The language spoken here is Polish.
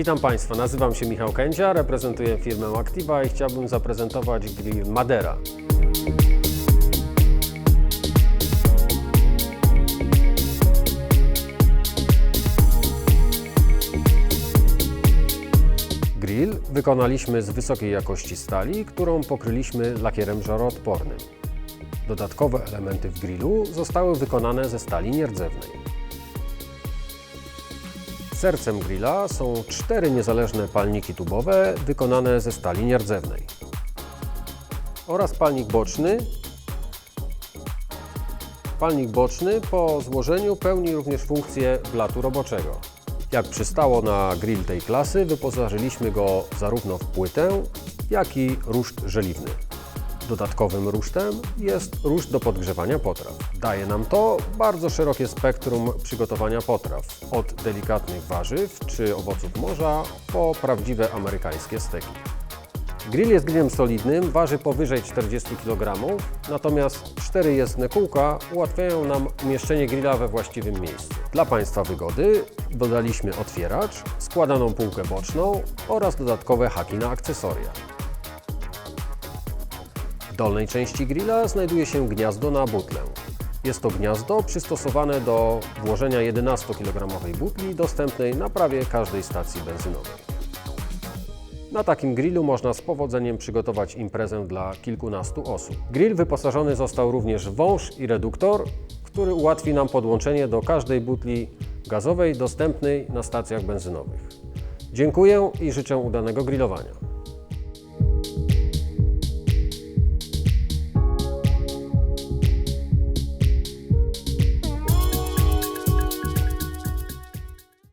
Witam Państwa, nazywam się Michał Kędzia, reprezentuję firmę Activa i chciałbym zaprezentować grill Madera. Grill wykonaliśmy z wysokiej jakości stali, którą pokryliśmy lakierem żaroodpornym. Dodatkowe elementy w grillu zostały wykonane ze stali nierdzewnej. Sercem grilla są cztery niezależne palniki tubowe wykonane ze stali nierdzewnej oraz palnik boczny. Palnik boczny po złożeniu pełni również funkcję blatu roboczego. Jak przystało na grill tej klasy, wyposażyliśmy go zarówno w płytę, jak i ruszt żeliwny. Dodatkowym rusztem jest ruszt do podgrzewania potraw. Daje nam to bardzo szerokie spektrum przygotowania potraw, od delikatnych warzyw czy owoców morza po prawdziwe amerykańskie steki. Grill jest grillem solidnym, waży powyżej 40 kg, natomiast cztery jezdne kółka ułatwiają nam umieszczenie grilla we właściwym miejscu. Dla Państwa wygody dodaliśmy otwieracz, składaną półkę boczną oraz dodatkowe haki na akcesoria. Dolnej części grilla znajduje się gniazdo na butlę. Jest to gniazdo przystosowane do włożenia 11-kg butli dostępnej na prawie każdej stacji benzynowej. Na takim grillu można z powodzeniem przygotować imprezę dla kilkunastu osób. Grill wyposażony został również w wąż i reduktor, który ułatwi nam podłączenie do każdej butli gazowej dostępnej na stacjach benzynowych. Dziękuję i życzę udanego grillowania.